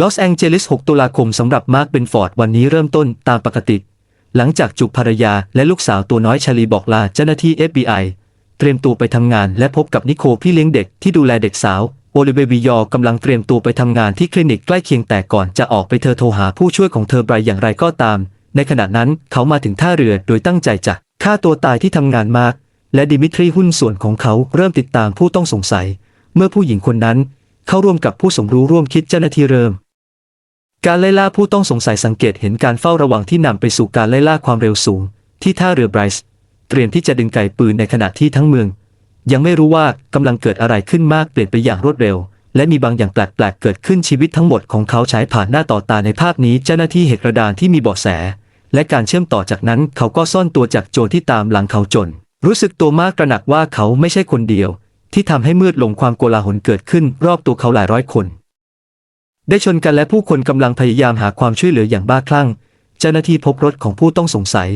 ลอสแองเจลิส 6 ตุลาคมสำหรับมาร์คเบนฟอร์ดวันนี้เริ่มต้นตามปกติ หลังจากจูบภรรยาและลูกสาวตัวน้อยชาลีบอกลาเจ้าหน้าที่ FBI เตรียมตัวไปทำงานและพบกับนิโคลพี่เลี้ยงเด็กที่ดูแลเด็กสาว โอลิเววิยอกำลังเตรียมตัวไปทำงานที่คลินิกใกล้เคียงแต่ก่อนจะออกไปเธอโทรหาผู้ช่วยของเธอไบรอย่างไรก็ตาม ในขณะนั้นเขามาถึงท่าเรือโดยตั้งใจจะฆ่าตัวตายที่ทำงานมากและดิมิทรีหุ้นส่วนของเขาเริ่มติดตามผู้ต้องสงสัย เมื่อผู้หญิงคนนั้น เข้าร่วมกับผู้สมรู้ร่วมคิดเจ้าหน้าที่เริ่ม การไล่ล่าผู้ต้องสงสัยสังเกตเห็นการเฝ้าระวังที่นำไปสู่การไล่ล่าความเร็วสูง ที่ท่าเรือไบรส์เตรียมที่จะดึงไกปืนในขณะที่ทั้งเมือง ยังไม่รู้ว่ากำลังเกิดอะไรขึ้นมากเปลี่ยนไปอย่างรวดเร็ว และมีบางอย่างแปลกๆเกิดขึ้นชีวิตทั้งหมดของเขาฉายผ่านหน้าต่อตาในภาพนี้เจ้าหน้าที่เหตุกระดานที่มีเบาะแส และการเชื่อมต่อจากนั้นเขาก็ซ่อนตัวจากโจรที่ตามหลังเขาจน รู้สึกตัวมากตระหนักว่าเขาไม่ใช่คนเดียว ที่ทำให้มืดลงความโกลาหลเกิดขึ้นรอบตัวเขาหลายร้อยคน ได้ชนกันและผู้คนกำลังพยายามหาความช่วยเหลืออย่างบ้าคลั่ง เจ้าหน้าที่พบรถของผู้ต้องสงสัย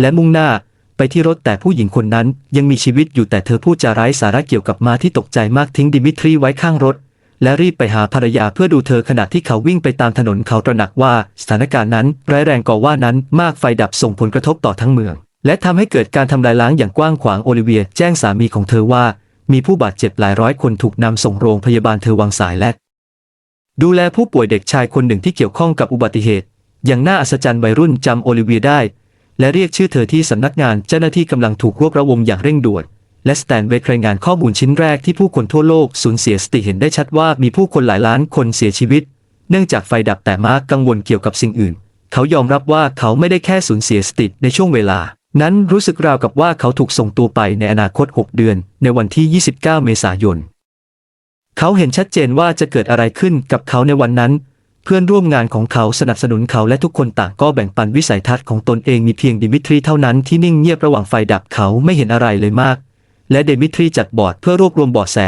และมุ่งหน้าไปที่รถแต่ผู้หญิงคนนั้นยังมีชีวิตอยู่แต่เธอพูดจาไร้สาระเกี่ยวกับมาที่ตกใจมากทิ้งดิมิทรีไว้ข้างรถ และรีบไปหาภรรยาเพื่อดูเธอขณะที่เขาวิ่งไปตามถนนเขาตระหนักว่าสถานการณ์นั้นร้ายแรงกว่าว่านั้นมากไฟดับส่งผลกระทบต่อทั้งเมือง และทำให้เกิดการทำลายล้างอย่างกว้างขวางโอลิเวียแจ้งสามีของเธอว่า มีผู้บาดเจ็บหลายร้อยคนถูกนำส่งโรงพยาบาลเธอวางสายและ ดูแลผู้ป่วยเด็กชายคนหนึ่งที่เกี่ยวข้องกับอุบัติเหตุ อย่างน่าอัศจรรย์วัยรุ่นจำโอลิเวียได้ และเรียกชื่อเธอที่สำนักงานเจ้าหน้าที่กำลังถูกรวบระวมอย่างเร่งด่วน และสแตนเวกรายงานข้อมูลชิ้นแรกที่ผู้คนทั่วโลกสูญเสียสติเห็นได้ชัดว่ามีผู้คนหลายล้านคนเสียชีวิต เนื่องจากไฟดับแต่มาร์กกังวลเกี่ยวกับสิ่งอื่น เขายอมรับว่าเขาไม่ได้แค่สูญเสียสติในช่วงเวลา นั้นรู้สึกราวกับว่าเขาถูกส่งตัวไปในอนาคต 6 เดือน ในวันที่ 29 เมษายน เขาเห็นชัดเจนว่าจะเกิดอะไรขึ้นกับเขาในวันนั้น เพื่อนร่วมงานของเขาสนับสนุนเขาและทุกคนต่างก็แบ่งปันวิสัยทัศน์ของตนเองมีเพียงดิมิทรีเท่านั้นที่นิ่งเงียบระหว่างไฟดับเขาไม่เห็นอะไรเลยมาก และเดมิทรีจัดบอร์ดเพื่อรวบรวมเบาะแส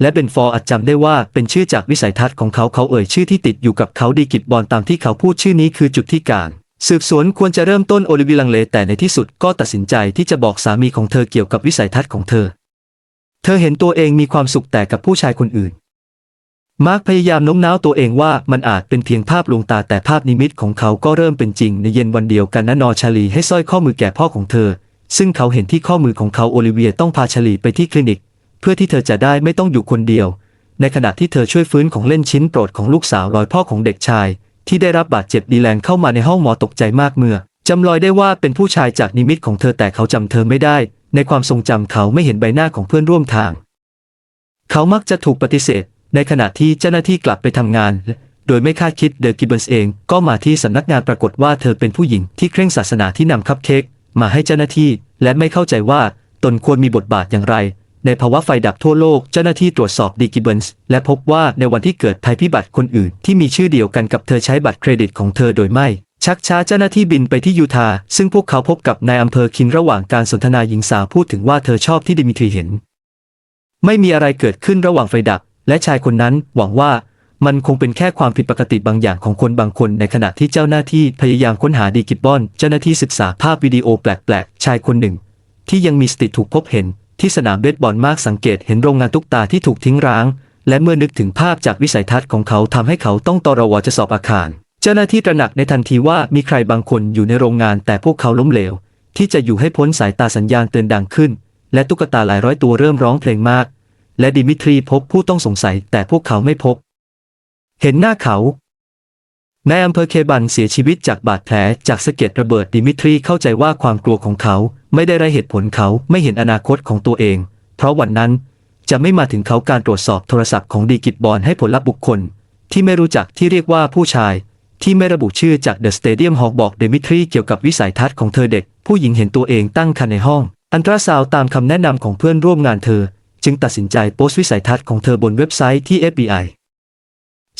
และเบนฟอร์อาจจำได้ว่าเป็นชื่อจากวิสัยทัศน์ของเขาเขาเอ่ยชื่อที่ติดอยู่กับเขาดีกิจบอลตามที่เขาพูดชื่อนี้คือจุดที่การสืบสวนควรจะเริ่มต้นโอลิวิลังเลแต่ในที่สุดก็ตัดสินใจที่จะบอกสามีของเธอเกี่ยวกับวิสัยทัศน์ของเธอ เธอเห็นตัวเองมีความสุขแต่กับผู้ชายคนอื่น มาร์คพยายามโน้มน้าวตัวเองว่ามันอาจเป็นเพียงภาพลวงตาแต่ภาพนิมิตของเขาก็เริ่มเป็นจริงในเย็นวันเดียวกันนะนอชาลีให้สร้อยข้อมือแก่พ่อของเธอ ซึ่งเขาเห็นที่ข้อมือของเขาโอลิเวียต้องพาชาลีไปที่คลินิก เพื่อที่เธอจะได้ไม่ต้องอยู่คนเดียว ในขณะที่เธอช่วยฟื้นของเล่นชิ้นโปรดของลูกสาวรอยพ่อของเด็กชาย ที่ได้รับบาดเจ็บดีแลนเข้ามาในห้องหมอตกใจมากเมื่อจำลอยได้ว่าเป็นผู้ชายจากนิมิตของเธอแต่เขาจำเธอไม่ได้ ในความทรงจำเขาไม่เห็นใบหน้าของเพื่อนร่วมทาง เขามักจะถูกปฏิเสธ ในขณะที่เจ้าหน้าที่กลับไปทำงาน โดยไม่คาดคิดเดอะกิบเบิลส์เองก็มาที่สำนักงานปรากฏว่าเธอเป็นผู้หญิงที่เคร่งศาสนาที่นำคัพเค้กมาให้เจ้าหน้าที่ และไม่เข้าใจว่าตนควรมีบทบาทอย่างไร ในภาวะไฟดับทั่วโลกเจ้าหน้าที่ตรวจสอบดีกิบเบิลส์และพบว่าในวันที่เกิดภัยพิบัติคนอื่นที่มีชื่อเดียวกันกับเธอใช้บัตรเครดิตของเธอโดยไม่ ชักช้าเจ้าหน้าที่บินไปที่ยูทาห์ซึ่งพวกเขาพบกับนายอำเภอคินระหว่างการสนทนาหญิงสาวพูดถึงว่าเธอชอบที่ดิมิทรีเห็น ไม่มีอะไรเกิดขึ้นระหว่างไฟดับ และชายคนนั้นหวังว่ามันคงเป็นแค่ความผิดปกติบางอย่างของคนบางคน ในขณะที่เจ้าหน้าที่พยายามค้นหาดีกิบบอน เจ้าหน้าที่ศึกษาภาพวิดีโอแปลกๆ ชายคนหนึ่ง ที่ยังมีสติถูกพบเห็น ที่สนามเบสบอลมากสังเกตเห็นโรงงานตุ๊กตาที่ถูกทิ้งร้าง และเมื่อนึกถึงภาพจากวิสัยทัศน์ของเขาทำให้เขาต้องตอรวจะสอบอาคาร เจ้าหน้าที่ตระหนักในทันทีว่ามีใครบางคนอยู่ในโรงงานแต่พวกเขาล้มเหลว ที่จะอยู่ให้พ้นสายตาสัญญาณเตือนดังขึ้น และตุ๊กตาหลายร้อยตัวเริ่มร้องเพลงมาก และดิมิทรีพบผู้ต้องสงสัยแต่พวกเขาไม่พบ เห็นหน้าเขานายอำเภอเคบันเสียชีวิตจากบาดแผลจากสะเก็ดระเบิดดิมิทรีเข้าใจว่าความกลัวของเขาไม่ได้ไรเหตุผลเขาไม่เห็นอนาคตของตัวเอง เพราะวันนั้นจะไม่มาถึงเขาการตรวจสอบโทรศัพท์ของดีกิจบอลให้ผลลัพธ์บุคคล ที่ไม่รู้จักที่เรียกว่าผู้ชาย ที่ไม่ระบุชื่อจากเดอะสเตเดียมฮอกบอกเดมิทรีเกี่ยวกับวิสัยทัศน์ของเธอเด็ก ผู้หญิงเห็นตัวเองตั้งครรภ์ในห้อง อันตราซาวตามคำแนะนำของเพื่อนร่วมงานเธอ จึงตัดสินใจโพสต์วิสัยทัศน์ของเธอบนเว็บไซต์ที่ FBI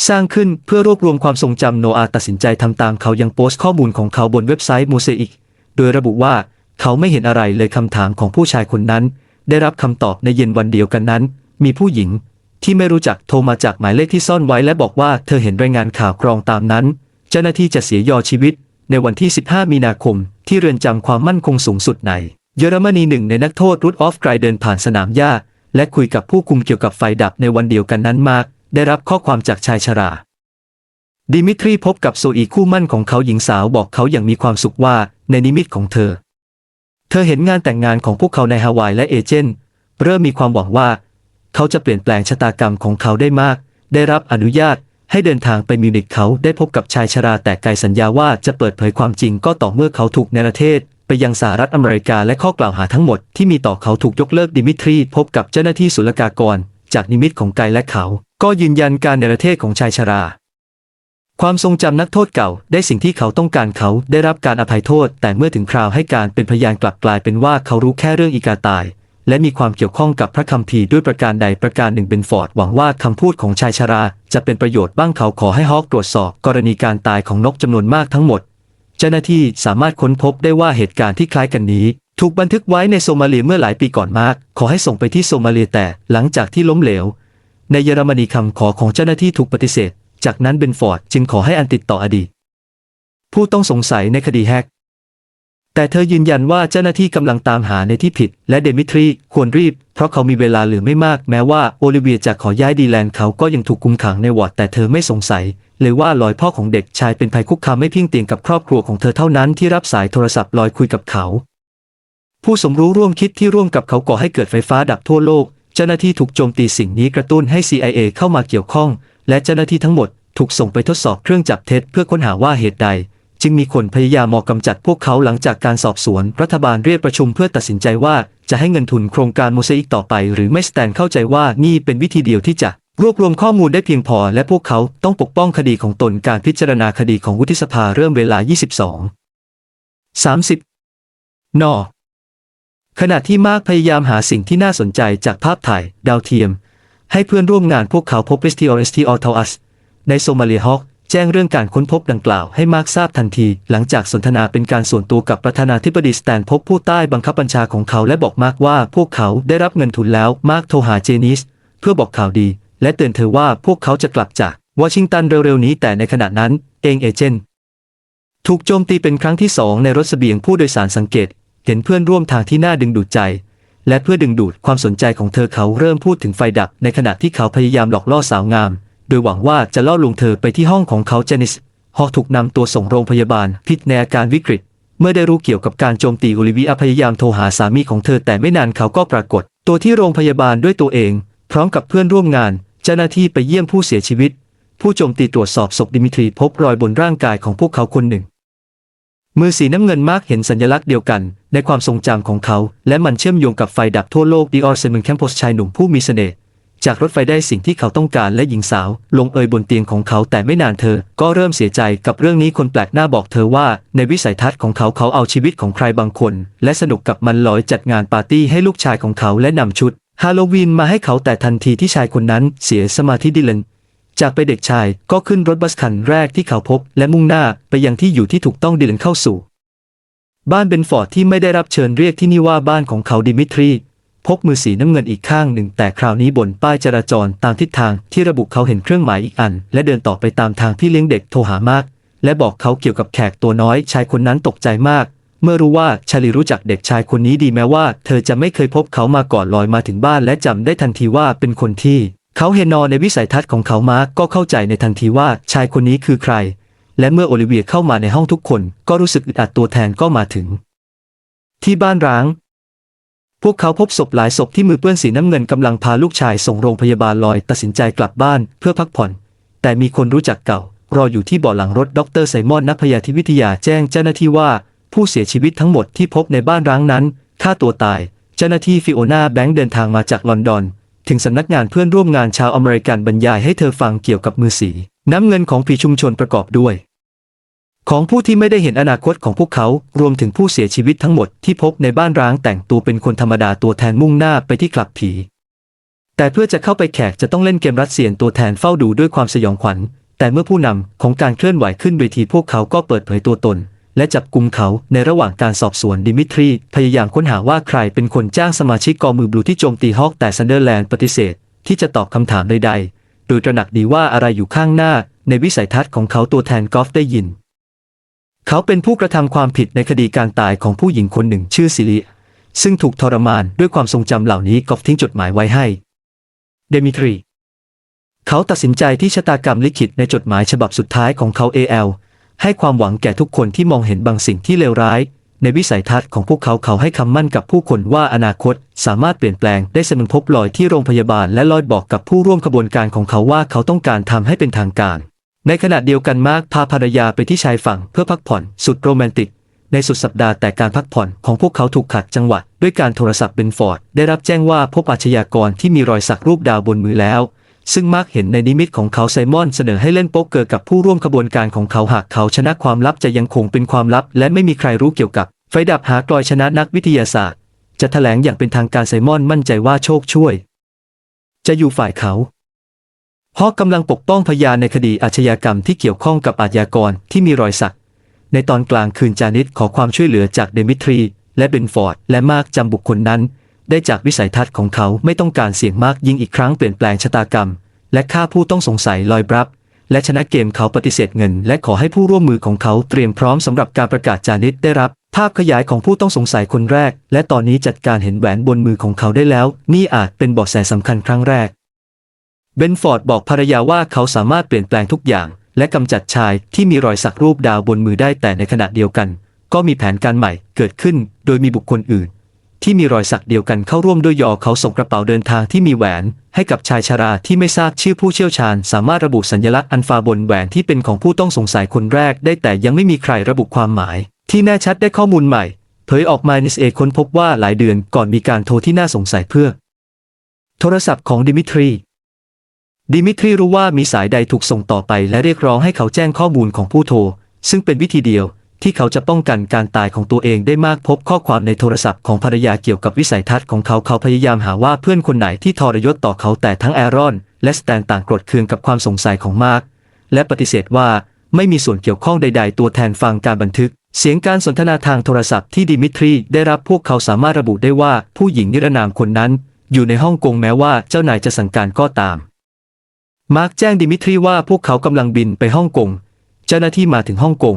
สร้างขึ้นเพื่อรวบรวมความทรงจำโนอาตัดสินใจทำตามเขายังโพสต์ข้อมูลของเขาบนเว็บไซต์ Mosaic โดยระบุว่าเขาไม่เห็นอะไรเลยคำถามของผู้ชายคนนั้น ได้รับคำตอบในเย็นวันเดียวกันนั้น มีผู้หญิง ที่ไม่รู้จักโทรมาจากหมายเลขที่ซ่อนไว้และบอกว่าเธอเห็นรายงานข่าวกรองตามนั้น เจ้าหน้าที่จะเสียยอชีวิต ในวันที่ 15 มีนาคม ที่เรือนจำความมั่นคงสูงสุดใน เยอรมนีหนึ่งในนักโทษรูดออฟไกรเดินผ่านสนามหญ้า และคุยกับผู้คุมเกี่ยวกับไฟดับในวันเดียวกันนั้นมาก ได้รับข้อความจากชายชรา ดิมิทรีพบกับโซอีคู่มั่นของเขาหญิงสาวบอกเขาอย่างมีความสุขว่าในนิมิตของเธอ เธอเห็นงานแต่งงานของพวกเขาในฮาวายและเอเจนต์เริ่มมีความหวังว่า เขาจะเปลี่ยนแปลงชะตากรรมของเขาได้มาก ได้รับอนุญาต ให้เดินทางไปมิวนิกเขาได้พบกับชายชราแต่ไกลสัญญาว่าจะเปิดเผยความจริงก็ต่อเมื่อเขาถูกเนรเทศ ไปยังสหรัฐอเมริกาและข้อกล่าวหาทั้งหมดที่มีต่อเขาถูกยกเลิกดิมิทรี พบกับเจ้าหน้าที่ศุลกากร จากนิมิตของไกลและเขา ก็ยืนยันการเนรเทศของชายชรา ความทรงจำนักโทษเก่า ได้สิ่งที่เขาต้องการเขาได้รับการอภัยโทษ แต่เมื่อถึงคราวให้การเป็นพยานกลับกลายเป็นว่าเขารู้แค่เรื่องอีกาตาย และมีความเกี่ยวข้องกับพระคัมภีร์ด้วยประการใดประการหนึ่งเป็นฟอร์ดหวังว่าคำพูดของชายชรา จะเป็นประโยชน์บ้างเขาขอให้ฮอกตรวจสอบกรณีการตายของนกจำนวนมากทั้งหมด เจ้าหน้าที่สามารถค้นพบได้ว่าเหตุการณ์ที่คล้ายกันนี้ ถูกบันทึกไว้ในโซมาเลียเมื่อหลายปีก่อนมาก ขอให้ส่งไปที่โซมาเลียแต่หลังจากที่ล้มเหลว ในเยอรมนีคำขอของเจ้าหน้าที่ถูกปฏิเสธ จากนั้นเบนฟอร์ดจึงขอให้อันติดต่ออดีต ผู้ต้องสงสัยในคดีแฮก แต่เธอยืนยันว่าเจ้าหน้าที่กำลังตามหาในที่ผิด และเดมิทรีควรรีบ เพราะเขามีเวลาเหลือไม่มาก แม้ว่าโอลิเวียจะขอย้ายดีแลนด์เขาก็ยังถูกคุมขังในวอร์ดแต่เธอไม่สงสัย เลยว่าลอยพ่อของเด็กชายเป็นภัยคุกคามไม่เพียงเตียงกับครอบครัวของเธอเท่านั้นที่รับสายโทรศัพท์ลอยคุยกับเขา ผู้สมรู้ร่วมคิดที่ร่วมกับเขาก่อให้เกิดไฟฟ้าดับทั่วโลก เจ้าหน้าที่ถูกโจมตีสิ่งนี้กระตุ้นให้ CIA เข้ามาเกี่ยวข้อง และเจ้าหน้าที่ทั้งหมดถูกส่งไปทดสอบเครื่องจับเท็จเพื่อค้นหาว่าเหตุใด จึงมีคนพยายามมอกำจัดพวกเขาหลังจากการสอบสวน รัฐบาลเรียกประชุมเพื่อตัดสินใจว่าจะให้เงินทุนโครงการโมเสอิกต่อไป หรือไม่สแตนเข้าใจว่านี่เป็นวิธีเดียวที่จะรวบรวมข้อมูลได้เพียงพอ และพวกเขาต้องปกป้องคดีของตนการพิจารณาคดีของวุฒิสภาเริ่มเวลา 22 30 น ขณะที่มากพยายามหาสิ่งที่น่าสนใจจากภาพถ่าย ดาวเทียม ให้เพื่อนร่วมงานพวกเขาพบ s t o s t o t o u s ในโซมาเลียฮอก แจ้งเรื่องการค้นพบดังกล่าวให้มาร์กทราบทันที หลังจากสนทนาเป็นการส่วนตัวกับประธานาธิบดีสแตนพบผู้ใต้บังคับบัญชาของเขาและบอกมาร์กว่าพวกเขาได้รับเงินทุนแล้วมาร์กโทรหาเจนิส เพื่อบอกข่าวดี และเตือนเธอว่าพวกเขาจะกลับจากวอชิงตันเร็วๆนี้แต่ในขณะนั้น เองเอเจนต์ถูกโจมตีเป็นครั้งที่สองในรถเสบียงผู้โดยสารสังเกต เห็นเพื่อนร่วมทางที่น่าดึงดูดใจและเพื่อดึงดูดความสนใจของเธอเขาเริ่มพูดถึงไฟดับในขณะที่เขาพยายามหลอกล่อสาวงาม โดยหวังว่าจะล่อลวงเธอไปที่ห้องของเขาเจนิสฮอถูกนำตัวส่งโรงพยาบาลพิษในอาการวิกฤต เมื่อได้รู้เกี่ยวกับการโจมตีโอลิเวียพยายามโทรหาสามีของเธอแต่ไม่นานเขาก็ปรากฏ ตัวที่โรงพยาบาลด้วยตัวเอง พร้อมกับเพื่อนร่วมงาน เจ้าหน้าที่ไปเยี่ยมผู้เสียชีวิต ผู้โจมตีตรวจสอบศพดิมิทรีพบรอยบนร่างกายของพวกเขาคนหนึ่ง มือสีน้ำเงินมากเห็นสัญลักษณ์เดียวกัน ในความทรงจำของเขา และมันเชื่อมโยงกับไฟดับทั่วโลกดีออร์เซมึงแคมปสชายหนุ่มผู้มีเสน่ห์ จากรถไฟได้สิ่งที่เขาต้องการและหญิงสาว ลงเอยบนเตียงของเขาแต่ไม่นานเธอ ก็เริ่มเสียใจกับเรื่องนี้คนแปลกหน้าบอกเธอว่า ในวิสัยทัศน์ของเขาเขาเอาชีวิตของใครบางคน และสนุกกับมันลอยจัดงานปาร์ตี้ให้ลูกชายของเขาและนำชุดฮาโลวีนมาให้เขาแต่ทันทีที่ชายคนนั้นเสียสมาธิดิลันจากไปเด็กชายก็ขึ้นรถบัสคันแรกที่เขาพบ และมุ่งหน้าไปยังที่อยู่ที่ถูกต้องดิลันเข้าสู่ บ้านเบนฟอร์ดที่ไม่ได้รับเชิญเรียกที่นี่ว่าบ้านของเขาดิมิทรี พบมือสีน้ำเงินอีกข้างหนึ่ง แต่คราวนี้บนป้ายจราจรตามทิศทางที่ระบุเขาเห็นเครื่องหมายอีกอัน และเดินต่อไปตามทางพี่เลี้ยงเด็กโทรหามาก และบอกเขาเกี่ยวกับแขกตัวน้อยชายคนนั้นตกใจมาก เมื่อรู้ว่าชาลีรู้จักเด็กชายคนนี้ดีแม้ว่า เธอจะไม่เคยพบเขามาก่อนลอยมาถึงบ้านและจำได้ทันทีว่าเป็นคนที่เขาเห็นนอนในวิสัยทัศน์ของเขามาร์กก็เข้าใจในทันทีว่าชายคนนี้คือใคร และเมื่อโอลิเวียเข้ามาในห้องทุกคน ก็รู้สึกอึดอัดตัวแทนก็มาถึง ที่บ้านร้าง พวกเขาพบศพหลายศพที่มือเปื้อนสีน้ำเงินกำลังพาลูกชายส่งโรงพยาบาลลอยตัดสินใจกลับบ้านเพื่อพักผ่อน แต่มีคนรู้จักเก่า รออยู่ที่เบาะหลังรถดรไซมอนนักพยาธิวิทยาแจ้งเจ้าหน้าที่ว่า ผู้เสียชีวิตทั้งหมดที่พบในบ้านร้างนั้นฆ่าตัวตาย เจ้าหน้าที่ฟิโอนาแบงค์เดินทางมาจากลอนดอน ถึงสำนักงานเพื่อนร่วมงานชาวอเมริกันบรรยายให้เธอฟังเกี่ยวกับมือสี น้ำเงินของผีชุมชนประกอบด้วย ของผู้ที่ไม่ได้เห็นอนาคตของพวกเขารวมถึงผู้เสียชีวิตทั้งหมดที่พบในบ้านร้างแต่งตัวเป็นคนธรรมดาตัวแทนมุ่งหน้าไปที่คลับผีแต่เพื่อจะเข้าไปแขกจะต้องเล่นเกมรัสเซียนตัวแทนเฝ้าดูด้วยความสยองขวัญ แต่เมื่อผู้นำของการเคลื่อนไหวขึ้นเวทีพวกเขาก็เปิดเผยตัวตน และจับกุมเขาในระหว่างการสอบสวนดิมิทรี พยายามค้นหาว่าใครเป็นคนจ้างสมาชิกกองมือบลูที่โจมตีฮอกแต่ซันเดอร์แลนด์ปฏิเสธ ที่จะตอบคำถามใดๆ โดยตระหนักดีว่าอะไรอยู่ข้างหน้า ในวิสัยทัศน์ของเขาตัวแทนกอล์ฟได้ยิน เขาเป็นผู้กระทำความผิดในคดีการตายของผู้หญิงคนหนึ่งชื่อซิลิซึ่งถูกทรมานด้วยความทรงจำเหล่านี้กอล์ฟทิ้งจดหมายไว้ให้ เดมิทรี เขาตัดสินใจที่ชะตากรรมลิขิตในจดหมายฉบับสุดท้ายของเขา AL ให้ความหวังแก่ทุกคนที่มองเห็นบางสิ่งที่เลวร้าย ในวิสัยทัศน์ของพวกเขาเขาให้คำมั่นกับผู้คนว่าอนาคตสามารถเปลี่ยนแปลงได้เสมือนพบลอยที่โรงพยาบาลและลอยบอกกับผู้ร่วมขบวนการของเขาว่าเขาต้องการทำให้เป็นทางการ ในขณะเดียวกันมาร์คพาภรรยาไปที่ชายฝั่งเพื่อพักผ่อนสุดโรแมนติก ในสุดสัปดาห์แต่การพักผ่อนของพวกเขาถูกขัดจังหวะด้วยการโทรศัพท์เบนฟอร์ดได้รับแจ้งว่าพบอาชญากรที่มีรอยสักรูปดาวบนมือแล้ว ซึ่งมาร์คเห็นในนิมิตของเขาไซมอนเสนอให้เล่นโป๊กเกอร์กับผู้ร่วมขบวนการของเขาหากเขาชนะความลับจะยังคงเป็นความลับ และไม่มีใครรู้เกี่ยวกับ ไฟดับหากลอยชนะนักวิทยาศาสตร์ จะแถลงอย่างเป็นทางการไซมอนมั่นใจว่าโชคช่วย จะอยู่ฝ่ายเขา ฮอกกำลังปกป้องพยานในคดีอาชญากรรมที่เกี่ยวข้องกับอาชญากรที่มีรอยสัก ในตอนกลางคืนจานิตขอความช่วยเหลือจากเดมิทรี และเบนฟอร์ด และมากจำบุคคลนั้น ได้จากวิสัยทัศน์ของเขาไม่ต้องการเสี่ยงมากยิ่งอีกครั้งเปลี่ยนแปลงชะตากรรม และฆ่าผู้ต้องสงสัยลอยบรับ และชนะเกมเขาปฏิเสธเงิน และขอให้ผู้ร่วมมือของเขาเตรียมพร้อมสำหรับการประกาศจานิตได้รับภาพขยายของผู้ต้องสงสัยคนแรก และตอนนี้จัดการเห็นแหวนบนมือของเขาได้แล้ว นี่อาจเป็นเบาะแสสำคัญครั้งแรก เบนฟอร์ดบอกภรรยาว่าเขาสามารถเปลี่ยนแปลงทุกอย่าง และกำจัดชายที่มีรอยสักรูปดาวบนมือได้แต่ในขณะเดียวกัน ก็มีแผนการใหม่เกิดขึ้นโดยมีบุคคลอื่น ที่มีรอยสักเดียวกันเข้าร่วมด้วยยอเขาส่งกระเป๋าเดินทางที่มีแหวน ให้กับชายชาราที่ไม่ทราบชื่อผู้เชี่ยวชาญ สามารถระบุสัญลักษณ์อันฟาบนแหวนที่เป็นของผู้ต้องสงสัยคนแรก ได้แต่ยังไม่มีใครระบุความหมาย ที่แน่ชัดได้ข้อมูลใหม่เผยออกมานิสเอค้นพบว่าหลายเดือนก่อนมีการโทรที่น่าสงสัยเพื่อ โทรศัพท์ของดิมิทรี ดิมิทรีรู้ว่ามีสายใดถูกส่งต่อไปและเรียกร้องให้เขาแจ้งข้อมูลของผู้โทร ซึ่งเป็นวิธีเดียวที่เขาจะป้องกันการตายของตัวเองได้มากพบข้อความในโทรศัพท์ของภรรยาเกี่ยวกับวิสัยทัศน์ของเขาเขาพยายามหาว่าเพื่อนคนไหนที่ทรยศต่อเขาแต่ทั้งแอรอน และสแตนต่างโกรธเคืองกับความสงสัยของมาร์คและปฏิเสธว่าไม่มีส่วนเกี่ยวข้องใด ๆ ตัวแทนฟังการบันทึก เสียงการสนทนาทางโทรศัพท์ที่ดิมิทรีได้รับพวกเขาสามารถระบุได้ว่าผู้หญิงนิรนามคนนั้น อยู่ในฮ่องกงแม้ว่าเจ้านายจะสั่งการก็ตาม มาร์กแจ้งดิมิทรีว่าพวกเขากำลังบินไปฮ่องกง เจ้าหน้าที่มาถึงฮ่องกง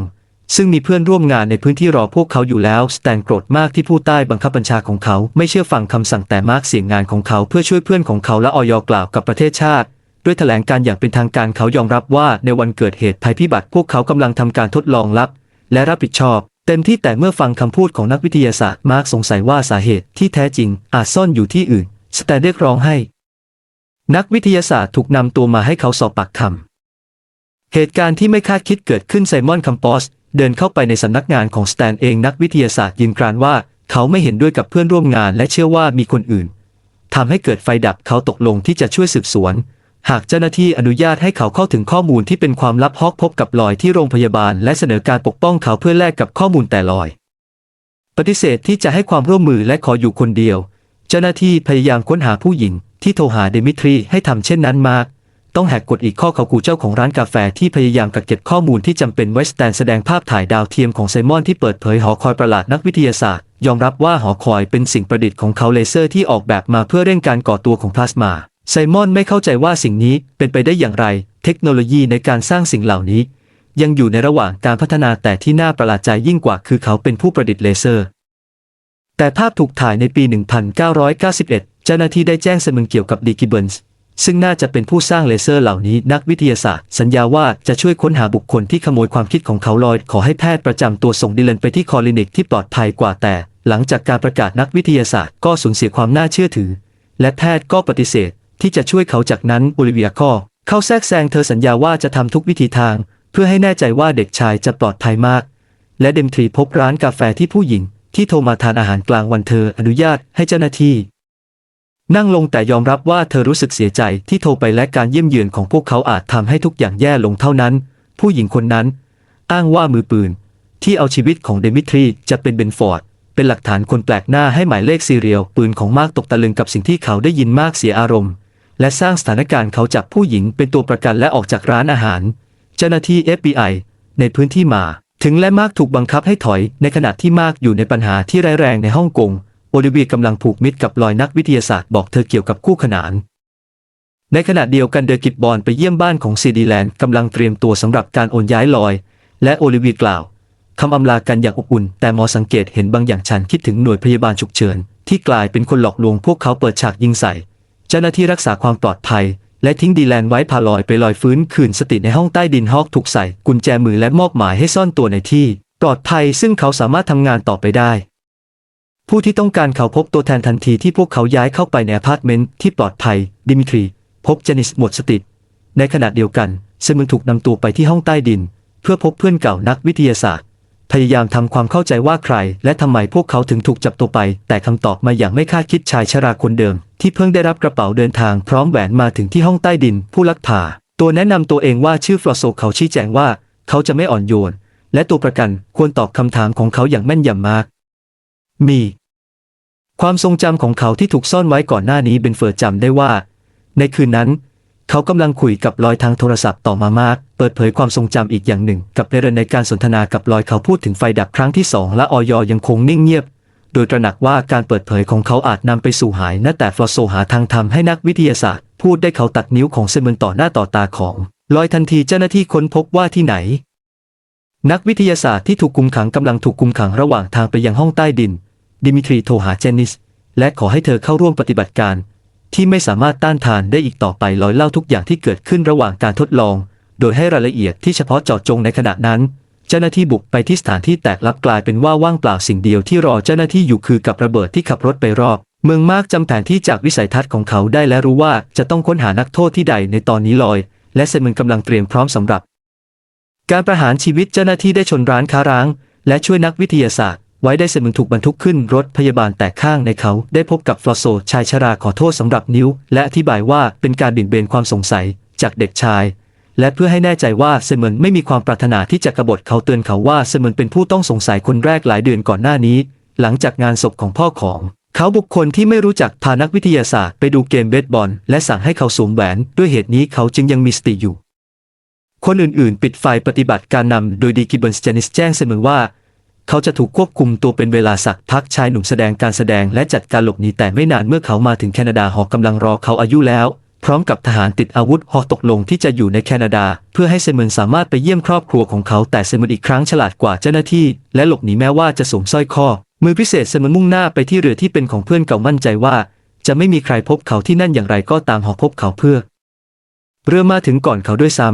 ซึ่งมีเพื่อนร่วมงานในพื้นที่รอพวกเขาอยู่แล้ว สแตนโกรธมากที่ผู้ใต้บังคับบัญชาของเขาไม่เชื่อฟังคำสั่งแต่มาร์กเสี่ยงงานของเขาเพื่อช่วยเพื่อนของเขาและออยกล่าวกับประเทศชาติ ด้วยแถลงการอย่างเป็นทางการเขายอมรับว่าในวันเกิดเหตุภัยพิบัติพวกเขากำลังทำการทดลองลับ และรับผิดชอบ เต็มที่แต่เมื่อฟังคำพูดของนักวิทยาศาสตร์มาร์กสงสัยว่าสาเหตุที่แท้จริงอาจซ่อนอยู่ที่อื่นสแตนเรียกร้องให้ นักวิทยาศาสตร์ถูกนำตัวมาให้เขาสอบปากคำเหตุการณ์ที่ไม่คาดคิดเกิดขึ้นไซมอนคัมปอสเดินเข้าไปในสำนักงานของสแตนเองนักวิทยาศาสตร์ยืนกรานว่า เขาไม่เห็นด้วยกับเพื่อนร่วมงานและเชื่อว่ามีคนอื่นทำให้เกิดไฟดับเขาตกลงที่จะช่วยสืบสวน หากเจ้าหน้าที่อนุญาตให้เขาเข้าถึงข้อมูลที่เป็นความลับฮอกพบกับลอยที่โรงพยาบาล และเสนอการปกป้องเขาเพื่อแลกกับข้อมูลแต่ลอย ปฏิเสธที่จะให้ความร่วมมือและขออยู่คนเดียว เจ้าหน้าที่พยายามค้นหาผู้หญิงที่โทรหาเดมิทรีให้ทำเช่นนั้นมากต้องแหกกฎอีกข้อเขาขู่เจ้าของร้านกาแฟที่พยายามกักเก็บข้อมูลที่จำเป็นไว้สแตนแสดงภาพถ่ายดาวเทียมของไซมอนที่เปิดเผยหอคอยประหลาดนักวิทยาศาสตร์ ยอมรับว่าหอคอยเป็นสิ่งประดิษฐ์ของเขาเลเซอร์ที่ออกแบบมาเพื่อเร่งการก่อตัวของพลาสมาไซมอนไม่เข้าใจว่าสิ่งนี้เป็นไปได้อย่างไร เทคโนโลยีในการสร้างสิ่งเหล่านี้ ยังอยู่ในระหว่างการพัฒนาแต่ที่น่าประหลาดใจยิ่งกว่าคือเขาเป็นผู้ประดิษฐ์เลเซอร์ แต่ภาพถูกถ่ายในปี 1991 เจ้าหน้าที่ได้แจ้งเสมึงเกี่ยวกับดีกิเบิลส์ซึ่งน่าจะเป็นผู้สร้างเลเซอร์เหล่านี้นักวิทยาศาสตร์ สัญญาว่าจะช่วยค้นหาบุคคลที่ขโมยความคิดของเขาลอย ขอให้แพทย์ประจำตัวส่งดิเลนไปที่คอลินิกที่ปลอดภัยกว่าแต่ หลังจากการประกาศนักวิทยาศาสตร์ก็สูญเสียความน่าเชื่อถือ และแพทย์ก็ปฏิเสธ ที่จะช่วยเขาจากนั้นโอลิเวียก็เข้าแทรกแซงเธอสัญญาว่าจะทำทุกวิธีทาง เพื่อให้แน่ใจว่าเด็กชายจะปลอดภัยมาก และเดมทรีพบร้านกาแฟที่ผู้หญิง ที่โทรมาทานอาหารกลางวันเธออนุญาตให้เจ้าหน้าที่ นั่งลงแต่ยอมรับว่าเธอรู้สึกเสียใจที่โทรไปและการเยี่ยมเยือนของพวกเขาอาจทำให้ทุกอย่างแย่ลงเท่านั้น ผู้หญิงคนนั้น อ้างว่ามือปืน ที่เอาชีวิตของเดมิทรีจะเป็นเบนฟอร์ด เป็นหลักฐานคนแปลกหน้าให้หมายเลขซีเรียลปืนของมากตกตะลึงกับสิ่งที่เขาได้ยินมากเสียอารมณ์ และสร้างสถานการณ์เขาจับผู้หญิงเป็นตัวประกันและออกจากร้านอาหาร เจ้าหน้าที่ FBI ในพื้นที่มา ถึงและมากถูกบังคับให้ถอย ในขณะที่มากอยู่ในปัญหาที่ร้ายแรงในฮ่องกง โอลิเวียกำลังผูกมิตรกับลอยนักวิทยาศาสตร์บอกเธอเกี่ยวกับคู่ขนาน ในขณะเดียวกันเดอกิตบอลไปเยี่ยมบ้านของซีดีแลนด์กำลังเตรียมตัวสำหรับการโอนย้ายลอย และโอลิเวียกล่าวคำอำลากันอย่างอบอุ่น แต่หมอสังเกตเห็นบางอย่างฉันคิดถึงหน่วยพยาบาลฉุกเฉิน ที่กลายเป็นคนหลอกลวงพวกเขาเปิดฉากยิงใส่ เจ้าหน้าที่รักษาความปลอดภัย และทิ้งดีแลนไว้พาลอยไปลอยฟื้นคืนสติในห้องใต้ดินฮอกถูกใส่กุญแจมือและมอบหมายให้ซ่อนตัวในที่ปลอดภัยซึ่งเขาสามารถทำงานต่อไปได้ ผู้ที่ต้องการเขาพบตัวแทนทันทีที่พวกเขาย้ายเข้าไปในอพาร์ตเมนต์ที่ปลอดภัย ดิมิทรี พบเจนิสหมดสติ ในขณะเดียวกันเซมึงถูกนำตัวไปที่ห้องใต้ดิน เพื่อพบเพื่อนเก่านักวิทยาศาสตร์ พยายามทำความเข้าใจว่าใคร และทำไมพวกเขาถึงถูกจับตัวไป แต่คำตอบมาอย่างไม่คาดคิดชายชราคนเดิม ที่เพิ่งได้รับกระเป๋าเดินทางพร้อมแหวนมาถึงที่ห้องใต้ดิน ผู้ลักพาตัวแนะนำตัวเองว่าชื่อฟลอโซเขาชี้แจงว่า เขาจะไม่อ่อนโยน และตัวประกันควรตอบคำถามของเขาอย่างแม่นยำมาก มี ความทรงจำของเขาที่ถูกซ่อนไว้ก่อนหน้านี้เบนเฟิร์จำได้ว่า ในคืนนั้น เขากำลังคุยกับลอยทางโทรศัพท์ต่อมามาก เปิดเผยความทรงจำอีกอย่างหนึ่ง กับเรนในการสนทนากับลอยเขาพูดถึงไฟดับครั้งที่สองและออยยังคงนิ่งเงียบ โดยตระหนักว่าการเปิดเผยของเขาอาจนำไปสู่หายนะแต่ฟลอโซหาทางทำให้นักวิทยาศาสตร์ พูดได้เขาตัดนิ้วของเซมเมนต่อหน้าต่อตาของลอยทันทีเจ้าหน้าที่ค้นพบว่าที่ไหน นักวิทยาศาสตร์ที่ถูกคุมขังกำลังถูกคุมขังระหว่างทางไปยังห้องใต้ดิน ดิมิทรีโทรหาเจนิส และขอให้เธอเข้าร่วมปฏิบัติการ ที่ไม่สามารถต้านทานได้อีกต่อไปลอยเล่าทุกอย่างที่เกิดขึ้นระหว่างการทดลอง โดยให้รายละเอียดที่เฉพาะเจาะจงในขณะนั้น เจ้าหน้าที่บุกไปที่สถานที่แตกลับกลายเป็นว่าว่างเปล่าสิ่งเดียวที่รอเจ้าหน้าที่อยู่คือกับระเบิดที่ขับรถไปรอบ เมืองมากจำแผนที่จากวิสัยทัศน์ของเขาได้และรู้ว่าจะต้องค้นหานักโทษที่ใดในตอนนี้ลอย และเซมันกำลังเตรียมพร้อมสำหรับ การประหารชีวิตเจ้าหน้าที่ได้ชนร้านค้าร้าง และช่วยนักวิทยาศาสตร์ ไว้ได้เสมึงถูกบรรทุกขึ้นรถพยาบาลแต่ข้างในเขาได้พบกับฟลอโซชายชราขอโทษสำหรับนิ้ว และอธิบายว่าเป็นการบิ่นเบนความสงสัยจากเด็กชาย และเพื่อให้แน่ใจว่าเซเมินไม่มีความปรารถนาที่จะกบฏเขาเตือนเขาว่าเซเมินเป็นผู้ต้องสงสัยคนแรกหลายเดือนก่อนหน้านี้ หลังจากงานศพของพ่อของเขาบุคคลที่ไม่รู้จักพานักวิทยาศาสตร์ไปดูเกมเบสบอลและสั่งให้เขาสวมแหวน ด้วยเหตุนี้เขาจึงยังมีสติอยู่ คนอื่นๆ ปิดไฟปฏิบัติการนำโดยดีกิบเบิลสเจนิสแจ้งเสมอว่า เขาจะถูกควบคุมตัวเป็นเวลาสักพักชายหนุ่มแสดงการแสดงและจัดการหลบหนีแต่ไม่นานเมื่อเขามาถึงแคนาดาหอกำลังรอเขาอายุแล้ว พร้อมกับทหารติดอาวุธหอกตกลงที่จะอยู่ในแคนาดา เพื่อให้เซมินสามารถไปเยี่ยมครอบครัวของเขาแต่เซมินอีกครั้งฉลาดกว่าเจ้าหน้าที่ และหลบหนีแม้ว่าจะสวมสร้อยคอมือพิเศษเซมินมุ่งหน้าไปที่เรือที่เป็นของเพื่อนเก่ามั่นใจว่า จะไม่มีใครพบเขาที่นั่นอย่างไรก็ตามหอกพบเขาเพื่อ เรือมาถึงก่อนเขาด้วยซ้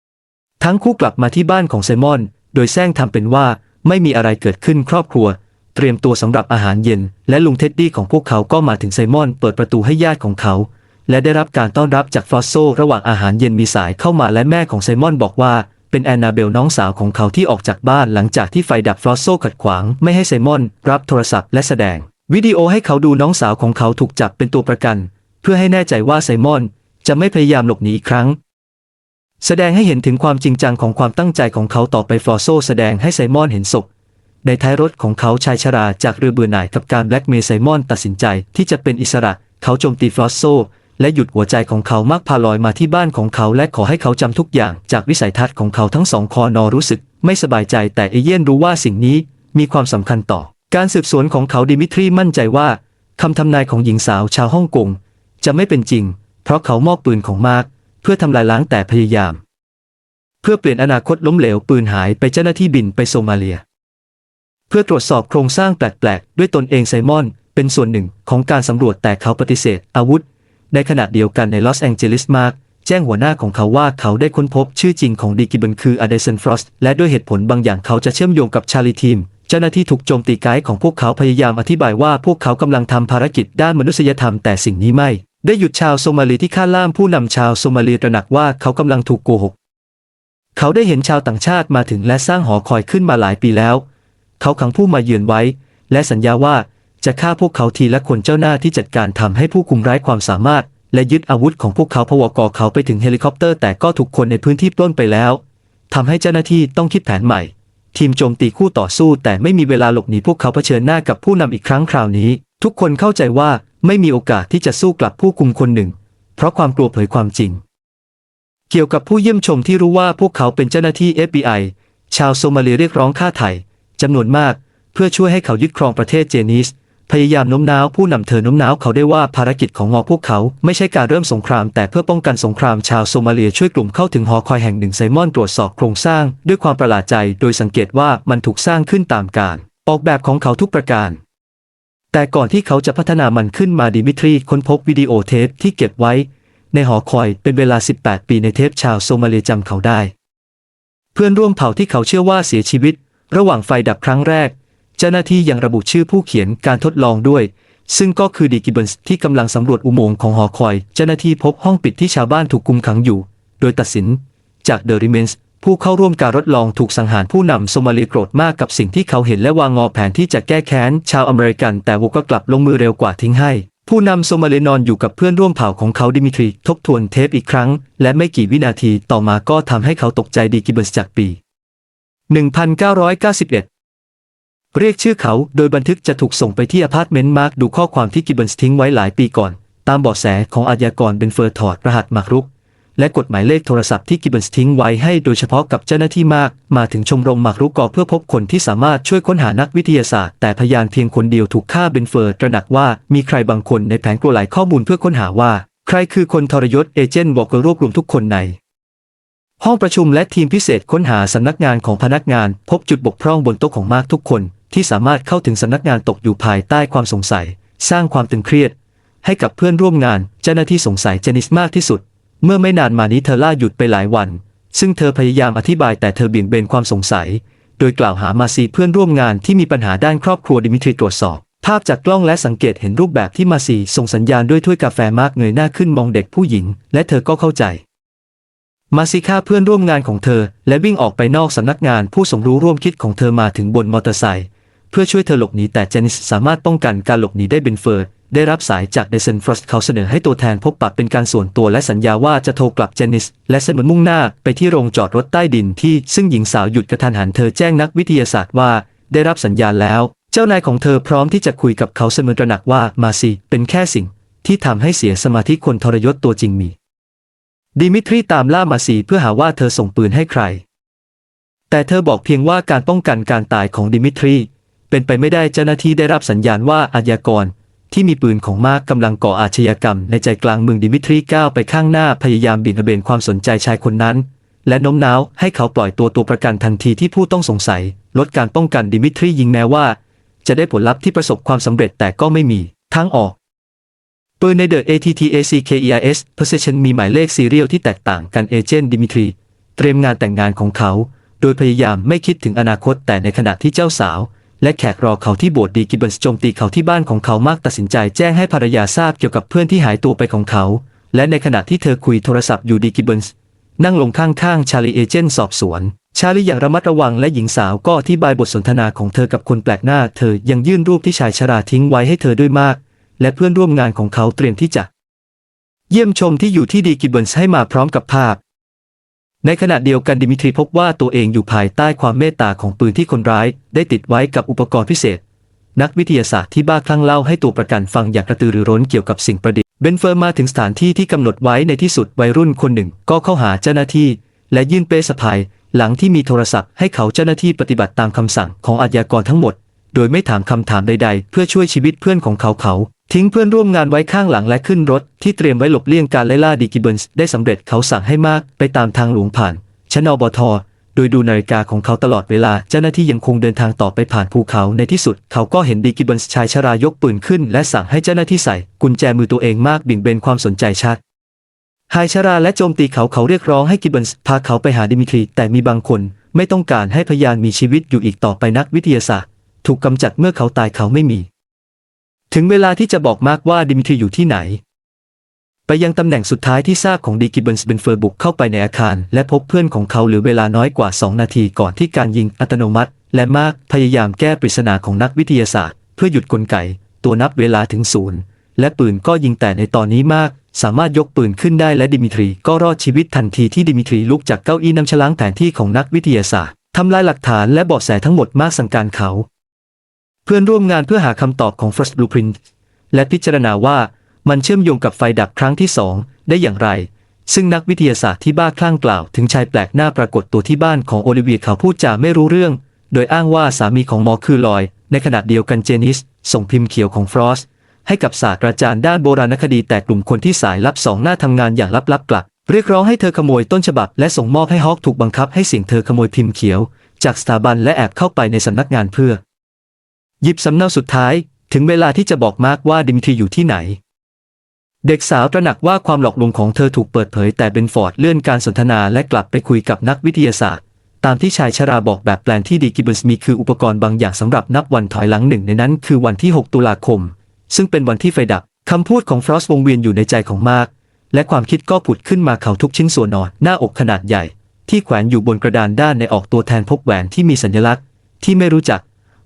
ำทั้งคู่กลับมาที่บ้านของไซมอน โดยแซงทำเป็นว่า ไม่มีอะไรเกิดขึ้นครอบครัว เตรียมตัวสำหรับอาหารเย็น และลุงเท็ดดี้ของพวกเขาก็มาถึงไซมอนเปิดประตูให้ญาติของเขา และได้รับการต้อนรับจากฟลอสโซระหว่างอาหารเย็นมีสายเข้ามาและแม่ของไซมอนบอกว่าเป็นแอนนาเบลน้องสาวของเขาที่ออกจากบ้านหลังจากที่ไฟดับฟลอสโซขัดขวางไม่ให้ไซมอนรับโทรศัพท์และแสดง วิดีโอให้เขาดูน้องสาวของเขาถูกจับเป็นตัวประกัน เพื่อให้แน่ใจว่าไซมอนจะไม่พยายามหลบหนีอีกครั้ง แสดงให้เห็นถึงความจริงจังของความตั้งใจของเขาต่อไปฟลอโซแสดงให้ไซมอนเห็นศพในท้ายรถของเขาชายชราจากเรือเบื่อหน่ายกับการแบล็กเมย์ไซมอนตัดสินใจที่จะเป็นอิสระ เขาโจมตีฟลอโซ และหยุดหัวใจของเขามักพาลอยมาที่บ้านของเขาและขอให้เขาจำทุกอย่างจากวิสัยทัศน์ของเขาทั้งสองคอนอรู้สึกไม่สบายใจแต่เอเย่นรู้ว่าสิ่งนี้มีความสำคัญต่อ การสืบสวนของเขาดิมิทรีมั่นใจว่าคำทำนายของหญิงสาวชาวฮ่องกงจะไม่เป็นจริง เพราะเขามอบปืนของมาร์ก เพื่อทำลายล้างแต่พยายาม เพื่อเปลี่ยนอนาคตล้มเหลวปืนหายไปเจ้าหน้าที่บินไปโซมาเลีย เพื่อตรวจสอบโครงสร้างแปลกๆ ด้วยตนเองไซมอน เป็นส่วนหนึ่งของการสำรวจแต่เขาปฏิเสธอาวุธ ในขณะเดียวกันในลอสแองเจลิสมาร์กแจ้งหัวหน้าของเขาว่าเขาได้ค้นพบชื่อจริงของดีกิบันคืออเดสันฟรอสต์และด้วยเหตุผลบางอย่างเขาจะเชื่อมโยงกับชาลีทีมเจ้าหน้าที่ถูกโจมตีไกด์ของพวกเขาพยายามอธิบายว่าพวกเขากำลังทำภารกิจด้านมนุษยธรรมแต่สิ่งนี้ไม่ ได้หยุดชาวโซมาลีที่ฆ่าล่ามผู้นำชาวโซมาลีตระหนักว่าเขากำลังถูกโกหก เขาได้เห็นชาวต่างชาติมาถึงและสร้างหอคอยขึ้นมาหลายปีแล้ว เขาขังผู้มาเยือนไว้ และสัญญาว่าจะฆ่าพวกเขาทีละคนเจ้าหน้าที่จัดการทำให้ผู้คุมไร้ความสามารถ และยึดอาวุธของพวกเขาพวกเขาไปถึงเฮลิคอปเตอร์ แต่ก็ถูกคนในพื้นที่ปล้นไปแล้วทำให้เจ้าหน้าที่ต้องคิดแผนใหม่ ทีมโจมตีคู่ต่อสู้แต่ไม่มีเวลาหลบหนีพวกเขาเผชิญหน้ากับผู้นำอีกครั้งคราวนี้ ทุกคนเข้าใจว่าไม่มีโอกาสที่จะสู้กลับผู้คุมคนหนึ่ง เพราะความกลัวเผยความจริง เกี่ยวกับผู้เยี่ยมชมที่รู้ว่าพวกเขาเป็นเจ้าหน้าที่ FBI ชาวโซมาเลียเรียกร้องค่าไถ่จำนวนมาก เพื่อช่วยให้เขายึดครองประเทศเจนิสพยายามโน้มน้าวผู้นำเธอโน้มน้าวเขาได้ว่าภารกิจของงอพวกเขาไม่ใช่การเริ่มสงคราม แต่เพื่อป้องกันสงครามชาวโซมาเลียช่วยกลุ่มเข้าถึงหอคอยแห่งหนึ่งไซมอนตรวจสอบโครงสร้างด้วยความประหลาดใจ โดยสังเกตว่ามันถูกสร้างขึ้นตามการ ออกแบบของเขาทุกประการ แต่ก่อนที่เขาจะพัฒนามันขึ้นมาดิมิทรีค้นพบวิดีโอเทปที่เก็บไว้ ในหอคอยเป็นเวลา 18 ปีในเทปชาวโซมาเลียจำเขาได้ เพื่อนร่วมเผ่าที่เขาเชื่อว่าเสียชีวิต ระหว่างไฟดับครั้งแรก เจ้าหน้าที่ยังระบุชื่อผู้เขียนการทดลองด้วย ซึ่งก็คือดีกิบเบนส์ที่กำลังสำรวจอุโมงค์ของหอคอย เจ้าหน้าที่พบห้องปิดที่ชาวบ้านถูกคุมขังอยู่ โดยตัดสินจากเดอะริเมนส์ ผู้เข้าร่วมการทดลองถูกสังหารผู้นำโซมาเลียโกรธมากกับสิ่งที่เขาเห็นและวางงอแผนที่จะแก้แค้นชาวอเมริกัน แต่วกก็กลับลงมือเร็วกว่าทิ้งให้ ผู้นำโซมาเลียนอนอยู่กับเพื่อนร่วมเผ่าของเขาดิมิทรี ทบทวนเทปอีกครั้ง และไม่กี่วินาทีต่อมาก็ทำให้เขาตกใจดีกิบเบนส์จากปี 1991เรียกชื่อเขาโดยบันทึกจะถูกส่งไปที่อพาร์ตเมนต์มาร์กดูข้อความที่กิบเบนส์ทิ้งไว้หลายปีก่อน ตามเบาะแสของอาญากรเบนเฟอร์ถอดรหัสหมากรุก และกฎหมายเลขโทรศัพท์ที่กิบเบนส์ทิ้งไว้ให้โดยเฉพาะกับเจ้าหน้าที่มาก มาถึงชมรมหมากรุกกอเพื่อพบคนที่สามารถช่วยค้นหานักวิทยาศาสตร์ แต่พยานเพียงคนเดียวถูกฆ่าเบนเฟอร์ตระหนักว่ามีใครบางคนในแผนกลัวหลายข้อมูลเพื่อค้นหาว่า ใครคือคนทรยศเอเจนต์บอกรวบรวมทุกคนในห้องประชุมและทีมพิเศษค้นหาสำนักงานของพนักงาน พบจุดบกพร่องบนโต๊ะของมากทุกคน ที่สามารถเข้าถึงสำนักงานตกอยู่ภายใต้ความสงสัย สร้างความตึงเครียด ให้กับเพื่อนร่วมงาน เจ้าหน้าที่สงสัยเจนิสมากที่สุด เมื่อไม่นานมานี้เธอล่าหยุดไปหลายวัน ซึ่งเธอพยายามอธิบายแต่เธอเบี่ยงเบนความสงสัย โดยกล่าวหามาซีเพื่อนร่วมงานที่มีปัญหาด้านครอบครัวดิมิทรีตรวจสอบ ภาพจากกล้องและสังเกตเห็นรูปแบบที่มาซีส่งสัญญาณด้วยถ้วยกาแฟมากเงยหน้าขึ้นมองเด็กผู้หญิง และเธอก็เข้าใจ มาซิฆ่าเพื่อนร่วมงานของเธอ และวิ่งออกไปนอกสำนักงานผู้สมรู้ร่วมคิดของเธอมาถึงบนมอเตอร์ไซค์เพื่อช่วยเธอหลบหนีแต่เจนิสสามารถป้องกันการหลบหนีได้เบนเฟิร์ด ได้รับสายจากเดซนฟรอสเขาเสนอให้ตัวแทนพบปะเป็นการส่วนตัวและสัญญาว่าจะโทรกลับเจนิส และเสนอมุ่งหน้าไปที่โรงจอดรถใต้ดินที่ซึ่งหญิงสาวหยุดกระทันหันเธอแจ้งนักวิทยาศาสตร์ว่า ได้รับสัญญาณแล้ว เจ้านายของเธอพร้อมที่จะคุยกับเขาเสมอตระหนักว่ามาซีเป็นแค่สิ่ง ที่ทำให้เสียสมาธิคนทรยศตัวจริงมี ดิมิทรีตามล่ามาซีเพื่อหาว่าเธอส่งปืนให้ใคร แต่เธอบอกเพียงว่าการป้องกันการตายของดิมิทรีเป็นไปไม่ได้เจ้าหน้าที่ได้รับสัญญาณว่าอาญากร ที่มีปืนของมาร์กกำลังก่ออาชญากรรมในใจกลางเมืองดิมิทรีก้าวไปข้างหน้าพยายามบิดเบนความสนใจชายคนนั้น และโน้มน้าวให้เขาปล่อยตัวตัวประกันทันทีที่ผู้ต้องสงสัย ลดการป้องกันดิมิทรียิงแม้ว่า จะได้ผลลัพธ์ที่ประสบความสำเร็จแต่ก็ไม่มีทางออกปืนใน The ATTACKEIS Possession มีหมายเลขซีเรียลที่แตกต่างกันเอเจนต์ดิมิทรีเตรียมงานแต่งงานของเขา โดยพยายามไม่คิดถึงอนาคตแต่ในขณะที่เจ้าสาว และแขกรอเขาที่โบสถ์ดีกิบเบิลส์โจมตีเขาที่บ้านของเขามากตัดสินใจแจ้งให้ภรรยาทราบเกี่ยวกับเพื่อนที่หายตัวไปของเขา และในขณะที่เธอคุยโทรศัพท์อยู่ดีกิบเบิลส์นั่งลงข้างๆชาลีเอเจนต์สอบสวน ชาลีอย่างระมัดระวังและหญิงสาวก็อธิบายบทสนทนาของเธอกับคนแปลกหน้า เธอยังยื่นรูปที่ชายชราทิ้งไว้ให้เธอด้วยมาก และเพื่อนร่วมงานของเขาเตรียมที่จะ เยี่ยมชมที่อยู่ที่ดีกิบเบิลส์ให้มาพร้อมกับภาพ ในขณะเดียวกันดิมิทรีพบว่าตัวเองอยู่ภายใต้ความเมตตาของปืนที่คนร้าย ได้ติดไว้กับอุปกรณ์พิเศษ นักวิทยาศาสตร์ที่บ้าคลั่งเล่าให้ตัวประกันฟังอย่างกระตือรือร้นเกี่ยวกับสิ่งประดิษฐ์เบนเฟอร์มาถึงสถานที่ที่กำหนดไว้ในที่สุดวัยรุ่นคนหนึ่งก็เข้าหาเจ้าหน้าที่ และยื่นเป้สะพาย หลังที่มีโทรศัพท์ให้เขาเจ้าหน้าที่ปฏิบัติตามคำสั่งของอาชญากรทั้งหมด โดยไม่ถามคำถามใด ๆ เพื่อช่วยชีวิตเพื่อนของเขาเขา ทิ้งเพื่อนร่วมงานไว้ข้างหลังและขึ้นรถที่เตรียมไว้หลบเลี่ยงการไล่ล่าดีกิเบิลส์ได้สำเร็จเขาสั่งให้มากไปตามทางหลวงผ่านชนอบทโดยดูนาฬิกาของเขาตลอดเวลาเจ้าหน้าที่ยังคงเดินทางต่อไปผ่านภูเขาในที่สุด เขาก็เห็นดีกิเบิลส์ชายชรายกปืนขึ้น และสั่งให้เจ้าหน้าที่ใส่กุญแจมือตัวเองมากบิ่งเบนความสนใจชัดไฮชราและโจมตีเขาเขาเรียกร้องให้กิบเบิลส์พาเขาไปหาดิมิทรีแต่มีบางคนไม่ต้องการให้พยานมีชีวิตอยู่อีกต่อไปนักวิทยาศาสตร์ ถูกกำจัดเมื่อเขาตายเขาไม่มี ถึงเวลาที่จะบอกมากว่าดิมิทรีอยู่ที่ไหน ไปยังตำแหน่งสุดท้ายที่ทราบของดีกิบเบิลส์เบนเฟอร์บุกเข้าไปในอาคาร และพบเพื่อนของเขาเหลือเวลาน้อยกว่า 2 นาทีก่อนที่การยิงอัตโนมัติ และมากพยายามแก้ปริศนาของนักวิทยาศาสตร์ เพื่อหยุดกลไก ตัวนับเวลาถึงศูนย์และปืนก็ยิงแต่ในตอนนี้มาก สามารถยกปืนขึ้นได้และดิมิทรีก็รอดชีวิตทันทีที่ดิมิทรีลุกจากเก้าอี้นำชล้างแผนที่ของนักวิทยาศาสตร์ทำลายหลักฐานและเบาะแสทั้งหมดมากสั่งการเขา เพื่อนร่วมงานเพื่อหาคำตอบของ First Blueprint และพิจารณาว่ามันเชื่อมโยงกับไฟดับครั้งที่สองได้อย่างไร ซึ่งนักวิทยาศาสตร์ที่บ้าคลั่งกล่าว ถึงชายแปลกหน้าปรากฏตัวที่บ้านของโอลิเวียเขาพูดจาไม่รู้เรื่อง โดยอ้างว่าสามีของหมอคือลอย ในขณะเดียวกันเจนิส ส่งพิมพ์เขียวของฟรอสให้กับศาสตราจารย์ด้านโบราณคดีแต่กลุ่มคนที่สายลับสองหน้าทำงานอย่างลับๆกลับ เรียกร้องให้เธอขโมยต้นฉบับ และส่งมอบให้ฮอกถูกบังคับให้เสี่ยงเธอขโมยพิมพ์เขียว จากสถาบันและแอบเข้าไปในสำนักงานเพื่อ หยิบสำเนาสุดท้าย ถึงเวลาที่จะบอกมากว่าดิมทรีอยู่ที่ไหน เด็กสาวตระหนักว่าความหลอกลวงของเธอถูกเปิดเผย แต่เบนฟอร์ดเลื่อนการสนทนาและกลับไปคุยกับนักวิทยาศาสตร์ ตามที่ชายชราบอกแบบแปลนที่ดีกิบเบิลส์มีคืออุปกรณ์บางอย่างสำหรับนับวันถอยหลังหนึ่งในนั้นคือวันที่ 6 ตุลาคม ซึ่งเป็นวันที่ไฟดับคำพูดของฟรอสวงเวียนอยู่ในใจของมาร์กและความคิดก็ผุดขึ้นมาเขาทุกชิ้นส่วนนอนหน้าอกขนาดใหญ่ ที่แขวนอยู่บนกระดานด้านในออกตัวแทนพบแหวนที่มีสัญลักษณ์ ที่ไม่รู้จัก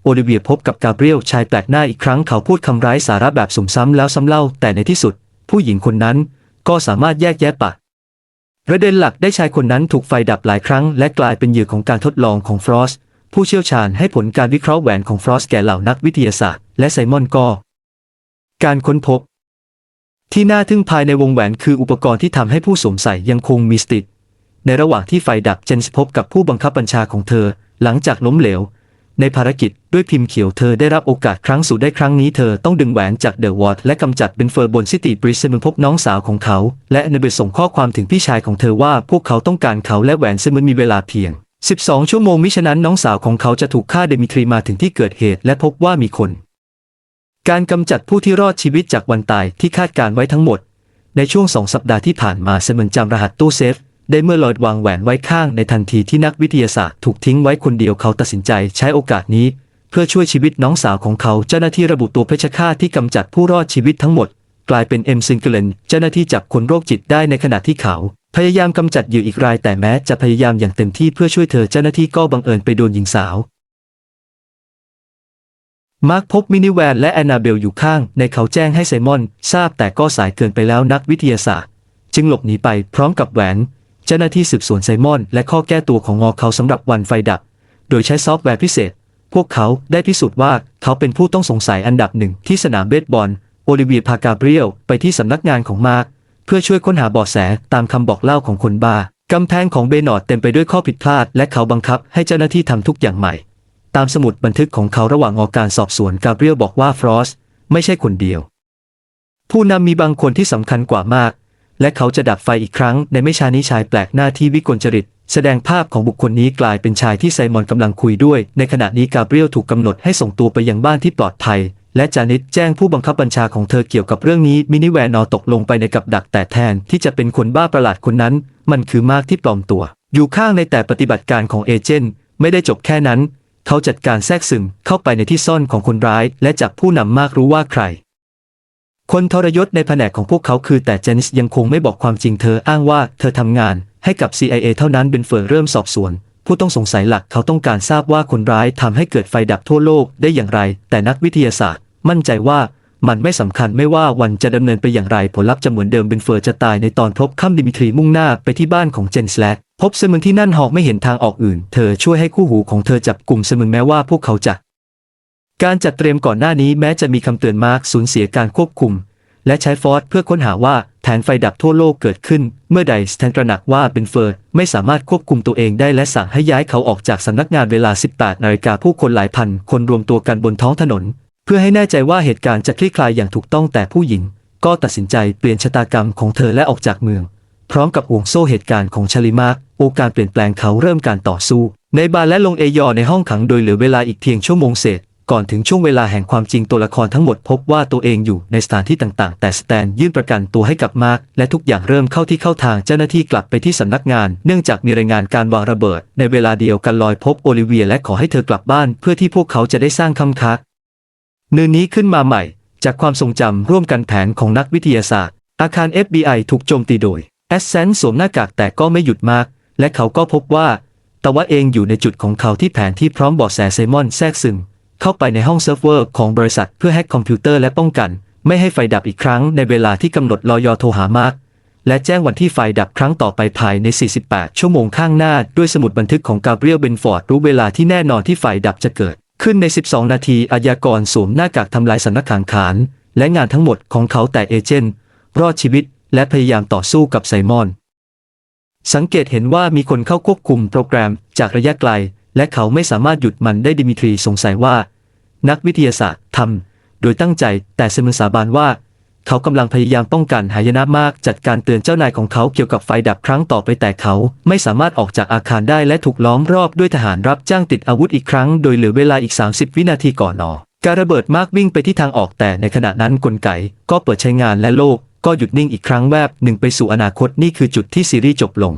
โอลิเวียพบกับกาเบรียลชายแปลกหน้าอีกครั้งเขาพูดคำร้ายสาระแบบสุ่มซ้ำแล้วซ้ำเล่า แต่ในที่สุด ผู้หญิงคนนั้นก็สามารถแยกแยะปะประเด็นหลักได้ชายคนนั้นถูกไฟดับหลายครั้ง และกลายเป็นเหยื่อของการทดลองของฟรอสผู้เชี่ยวชาญให้ผลการวิเคราะห์แหวนของฟรอสแก่เหล่านักวิทยาศาสตร์ และไซมอนก็ การค้นพบ ที่น่าทึ่งภายในวงแหวนคืออุปกรณ์ที่ทำให้ผู้สวมใส่ยังคงมีสติในระหว่างที่ไฟดับเจนส์พบกับผู้บังคับบัญชาของเธอ หลังจากล้มเหลว ในภารกิจด้วยพิมพ์เขียวเธอได้รับโอกาสครั้งสุดได้ครั้งนี้เธอต้องดึงแหวนจากเดอะวอร์ดและกำจัดเบนเฟอร์บนซิตี้บริสเบนพบน้องสาวของเขา และเนเบส่งข้อความถึงพี่ชายของเธอว่าพวกเขาต้องการเขาและแหวนซึ่งมันมีเวลาเพียง 12 ชั่วโมงมิฉะนั้นน้องสาวของเขาจะถูกฆ่าเดมิทรีมาถึงที่เกิดเหตุและพบว่ามีคน การกำจัดผู้ที่รอดชีวิตจากวันตายที่คาดการไว้ทั้งหมด ในช่วงสองสัปดาห์ที่ผ่านมาเซมันจำรหัสตู้เซฟ ได้เมื่อลอร์ดวางแหวนไว้ข้างในทันทีที่นักวิทยาศาสตร์ถูกทิ้งไว้คนเดียวเขาตัดสินใจใช้โอกาสนี้ เพื่อช่วยชีวิตน้องสาวของเขาเจ้าหน้าที่ระบุตัวเพชฌฆาตที่กำจัดผู้รอดชีวิตทั้งหมด กลายเป็นเอ็มซิงเกิลนเจ้าหน้าที่จับคนโรคจิตได้ในขณะที่เขา พยายามกำจัดเหยื่ออีกรายแต่แม้จะพยายามอย่างเต็มที่เพื่อช่วยเธอเจ้าหน้าที่ก็บังเอิญไปโดนหญิงสาวมาร์คพบมินิแวนและแอนนาเบลอยู่ข้างในเขาแจ้งให้ไซมอน ทราบแต่ก็สายเกินไปแล้วนักวิทยาศาสตร์ จึงหลบหนีไปพร้อมกับแหวน เจ้าหน้าที่สืบสวนไซมอน และข้อแก้ตัวของงอเขาสำหรับวันไฟดับ โดยใช้ซอฟต์แวร์พิเศษ พวกเขาได้พิสูจน์ว่าเขาเป็นผู้ต้องสงสัยอันดับหนึ่งที่สนามเบสบอล โอลิเวียพากาเบรียลไปที่สำนักงานของมาร์คเพื่อช่วยค้นหาเบาะแสตามคำบอกเล่าของคนบ้ากำแพงของเบนอดเต็มไปด้วยข้อผิดพลาด และเขาบังคับให้เจ้าหน้าที่ทำทุกอย่างใหม่ ตามสมุดบันทึกของเขาระหว่างออกการสอบสวนกาเบรียลบอกว่าฟรอสไม่ใช่คนเดียว ผู้นำมีบางคนที่สำคัญกว่ามาก และเขาจะดับไฟอีกครั้งในไม่ช้านี้ชายแปลกหน้าที่วิกลจริต แสดงภาพของบุคคลนี้กลายเป็นชายที่ไซมอนกำลังคุยด้วย ในขณะนี้กาเบรียลถูกกำหนดให้ส่งตัวไปยังบ้านที่ปลอดภัย และจานิตแจ้งผู้บังคับบัญชาของเธอเกี่ยวกับเรื่องนี้มินิแวนนอตกลงไปในกับดักแต่แทนที่จะเป็นคนบ้าประหลาดคนนั้น มันคือมากที่ปลอมตัว อยู่ข้างในแต่ปฏิบัติการของเอเจนต์ไม่ได้จบแค่นั้น เขาจัดการแทรกซึมเข้าไปในที่ซ่อนของคนร้าย และจับผู้นำมากรู้ว่าใคร คนทรยศในแผนกของพวกเขาคือแต่เจนิสยังคงไม่บอกความจริงเธออ้างว่าเธอทำงานให้กับ CIA เท่านั้นเป็นเฟิร์เริ่มสอบสวน ผู้ต้องสงสัยหลักเขาต้องการทราบว่าคนร้ายทำให้เกิดไฟดับทั่วโลกได้อย่างไร แต่นักวิทยาศาสตร์ มั่นใจว่ามันไม่สำคัญไม่ว่าวันจะดำเนินไปอย่างไรผลลัพธ์จะเหมือนเดิมเป็นเฟิร์จะตายในตอนพบค่ำดิมิทรีมุ่งหน้าไปที่บ้านของเจนสแลกพบเซมึงที่นั่นหอกไม่เห็นทางออกอื่น เธอช่วยให้คู่หูของเธอจับกลุ่มเซมึงแม้ว่าพวกเขาจะ การจัดเตรียมก่อนหน้านี้แม้จะมีคำเตือนมาร์กสูญเสียการควบคุม และใช้ฟอสเพื่อค้นหาว่าแผนไฟดับทั่วโลกเกิดขึ้น เมื่อใดสแตนตระหนักว่าเบนเฟิร์ไม่สามารถควบคุมตัวเองได้และสั่งให้ย้ายเขาออกจากสำนักงานเวลา 18 นาฬิกาผู้คนหลายพันคนรวมตัวกันบนท้องถนน เพื่อให้แน่ใจว่าเหตุการณ์จะคลี่คลายอย่างถูกต้องแต่ผู้หญิง ก็ตัดสินใจเปลี่ยนชะตากรรมของเธอและออกจากเมือง พร้อมกับห่วงโซ่เหตุการณ์ของชาลิมาร์กโอการเปลี่ยนแปลงเขาเริ่มการต่อสู้ ในบาร์และลงเอยอในห้องขังโดยเหลือเวลาอีกเพียงชั่วโมงเศษ ก่อนถึงช่วงเวลาแห่งความจริงตัวละครทั้งหมดพบว่าตัวเองอยู่ในสถานที่ต่างๆ แต่สแตนยื่นประกันตัวให้กับมาร์กและทุกอย่างเริ่มเข้าที่เข้าทางเจ้าหน้าที่กลับไปที่สำนักงาน เนื่องจากมีรายงานการวางระเบิด ในเวลาเดียวกันลอยพบโอลิเวียและขอให้เธอกลับบ้าน เพื่อที่พวกเขาจะได้สร้างคำคักเนื้อนี้ขึ้นมาใหม่ จากความทรงจำร่วมกันแผนของนักวิทยาศาสตร์ อาคาร FBI ถูกโจมตีโดยแอสเซนสวมหน้ากากแต่ก็ไม่หยุดมาก และเขาก็พบว่าตะวะเองอยู่ในจุดของเขาที่แผนที่พร้อมบาะแสไซมอนแทรกซึม เข้าไปในห้องเซิร์ฟเวอร์ของบริษัทเพื่อแฮ็กคอมพิวเตอร์และป้องกัน ไม่ให้ไฟดับอีกครั้งในเวลาที่กำหนดรอยอโทรหามาร์กและแจ้งวันที่ไฟดับครั้งต่อไปภายใน 48 ชั่วโมงข้างหน้า ด้วยสมุดบันทึกของกาเบรียลเบนฟอร์ดรู้เวลาที่แน่นอนที่ไฟดับจะเกิด ขึ้นใน 12 นาทีอาญากรสวมหน้ากากทำลายสำนักขังขาน และงานทั้งหมดของเขาแต่เอเจนต์รอดชีวิต และพยายามต่อสู้กับไซมอน สังเกตเห็นว่ามีคนเข้าควบคุมโปรแกรมจากระยะไกล และเขาไม่สามารถหยุดมันได้ดิมิทรีสงสัยว่า นักวิทยาศาสตร์ทำโดยตั้งใจแต่เซมึงสาบานว่า เขากำลังพยายามป้องกันหายนะมาก จัดการเตือนเจ้านายของเขาเกี่ยวกับไฟดับครั้งต่อไปแต่เขาไม่สามารถออกจากอาคารได้และถูกล้อมรอบด้วยทหารรับจ้างติดอาวุธอีกครั้งโดยเหลือเวลาอีก 30 วินาทีก่อนนอการระเบิดมากวิ่งไปที่ทางออกแต่ในขณะนั้นกลไก ก็เปิดใช้งานและโลกก็หยุดนิ่งอีกครั้งแวบหนึ่งไปสู่อนาคตนี่คือจุดที่ซีรีส์จบลง